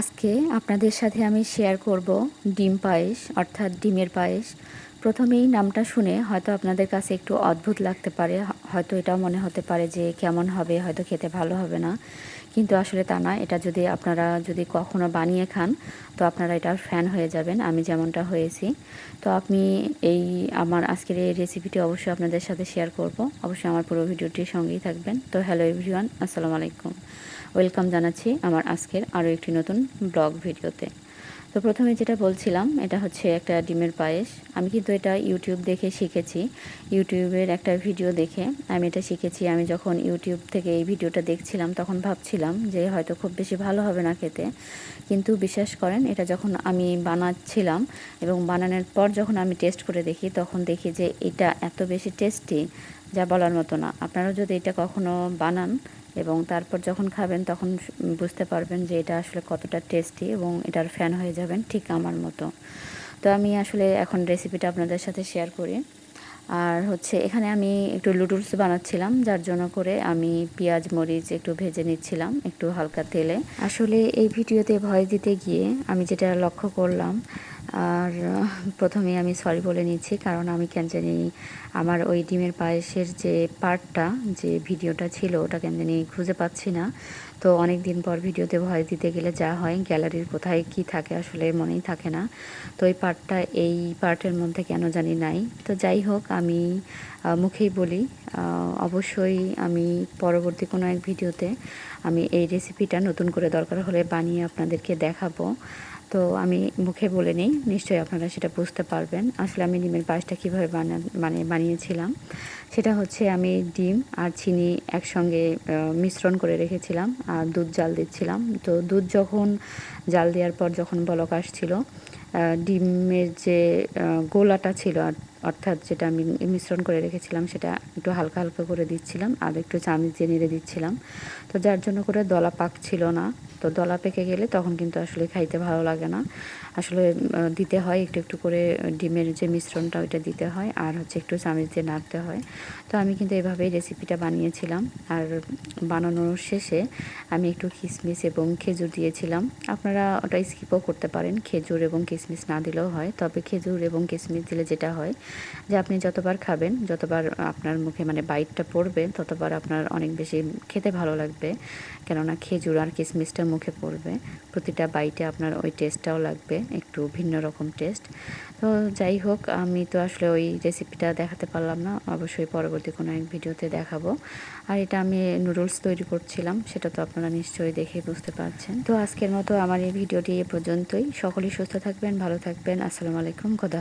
আজকে আপনাদের সাথে আমি শেয়ার করব ডিম পায়েস, অর্থাৎ ডিমের পায়েস। প্রথমেই নামটা শুনে হয়তো আপনাদের কাছে একটু অদ্ভুত লাগতে পারে হয়তো এটাও মনে হতে পারে যে কেমন হবে, হয়তো খেতে ভালো হবে না। কিন্তু আসলে তা না, এটা যদি আপনারা যদি কখনো বানিয়ে খান, তো আপনারা এটার ফ্যান হয়ে যাবেন, আমি যেমনটা হয়েছি। তো আপনি এই আমার আজকের এই রেসিপিটি অবশ্যই আপনাদের সাথে শেয়ার করব। অবশ্যই আমার পুরো ভিডিওটির সঙ্গেই থাকবেন। তো হ্যালো এভরিওয়ান আসসালামু আলাইকুম। ওয়েলকাম জানাচ্ছি আমার আজকের আরও একটি নতুন ব্লগ ভিডিওতে। তো প্রথমে যেটা বলছিলাম, এটা হচ্ছে একটা ডিমের পায়েস। আমি কিন্তু এটা ইউটিউব দেখে শিখেছি। ইউটিউবের একটা ভিডিও দেখে আমি এটা শিখেছি। আমি যখন ইউটিউব থেকে এই ভিডিওটা দেখছিলাম, তখন ভাবছিলাম যে হয়তো খুব বেশি ভালো হবে না খেতে। কিন্তু বিশ্বাস করেন, এটা যখন আমি বানাচ্ছিলাম এবং বানানোর পর যখন আমি টেস্ট করে দেখি, তখন দেখি যে এটা এত বেশি টেস্টি, যা বলার মতো না। আপনারাও যদি এটা কখনো বানান এবং তারপর যখন খাবেন তখন বুঝতে পারবেন যে এটা আসলে কতটা টেস্টি এবং এটার ফ্যান হয়ে যাবেন ঠিক আমার মতো। তো আমি আসলে এখন রেসিপিটা আপনাদের সাথে শেয়ার করি। আর হচ্ছে এখানে আমি একটু লুডুলস বানাচ্ছিলাম, যার জন্য করে আমি পেঁয়াজ, মরিচ একটু ভেজে নিচ্ছিলাম একটু হালকা তেলে। আসলে এই ভিডিওতে ভয় দিতে গিয়ে আমি যেটা লক্ষ্য করলাম আর প্রথমে আমি সরি বলে নিচ্ছি, কারণ আমি কেন জানি আমার ওই ডিমের পায়েসের যে পার্টটা যে ভিডিওটা ছিল, ওটা কেন জানি খুঁজে পাচ্ছি না। তো অনেক দিন পর ভিডিওতে ভয় দিতে গেলে যা হয় গ্যালারির কোথায় কি থাকে আসলে মনেই থাকে না। তো এই পার্টটা এই পার্টের মধ্যে কেন জানি নাই। তো যাই হোক, আমি মুখেই বলি অবশ্যই আমি পরবর্তী কোনো এক ভিডিওতে আমি এই রেসিপিটা নতুন করে দরকার হলে বানিয়ে আপনাদেরকে দেখাবো। তো আমি মুখে বলে নিই, নিশ্চয়ই আপনারা সেটা বুঝতে পারবেন। আসলে আমি ডিমের পায়েসটা কীভাবে বানা মানে বানিয়েছিলাম, সেটা হচ্ছে আমি ডিম আর চিনি একসঙ্গে মিশ্রণ করে রেখেছিলাম আর দুধ জাল দিচ্ছিলাম। তো দুধ যখন জাল দেওয়ার পর যখন বলক আসছিল ডিমের যে গোলাটা ছিল অর্থাৎ যেটা আমি মিশ্রণ করে রেখেছিলাম, সেটা একটু হালকা হালকা করে দিচ্ছিলাম আর একটু চামচ দিয়ে নেড়ে দিচ্ছিলাম। তো যার জন্য করে দলা পাক ছিল না। তো দলা পেকে গেলে তখন কিন্তু আসলে খাইতে ভালো লাগে না। আসলে দিতে হয় একটু একটু করে ডিমের যে মিশ্রণটা ওইটা দিতে হয় আর হচ্ছে একটু চামচ দিয়ে নাড়তে হয়। তো আমি কিন্তু এভাবেই রেসিপিটা বানিয়েছিলাম আর বানানোর শেষে আমি একটু কিশমিশ এবং খেজুর দিয়েছিলাম। আপনারা ওটা স্কিপও করতে পারেন, খেজুর এবং কিশমিশ না দিলেও হয়। তবে খেজুর এবং কিশমিশ দিলে যেটা হয় যে আপনি যতবার খাবেন, যতবার আপনার মুখে মানে বাইটটা পড়বে, ততবার আপনার অনেক বেশি খেতে ভালো লাগবে। কেননা খেজুর আর কিশমিশটা মুখে পড়বে। প্রতিটা বাইটে আপনার ওই টেস্টটাও লাগবে, একটু ভিন্ন রকম টেস্ট তো যাই হোক, আমি তো আসলে ওই রেসিপিটা দেখাতে পারলাম না, অবশ্যই পরবর্তী কোনো এক ভিডিওতে দেখাবো। আর এটা আমি নুডলস তৈরি করছিলাম, সেটা তো আপনারা নিশ্চয়ই দেখে বুঝতে পারছেন। তো আজকের মতো আমার এই ভিডিওটি এ পর্যন্তই। সকলেই সুস্থ থাকবেন, ভালো থাকবেন। আসসালামু আলাইকুম, খোদা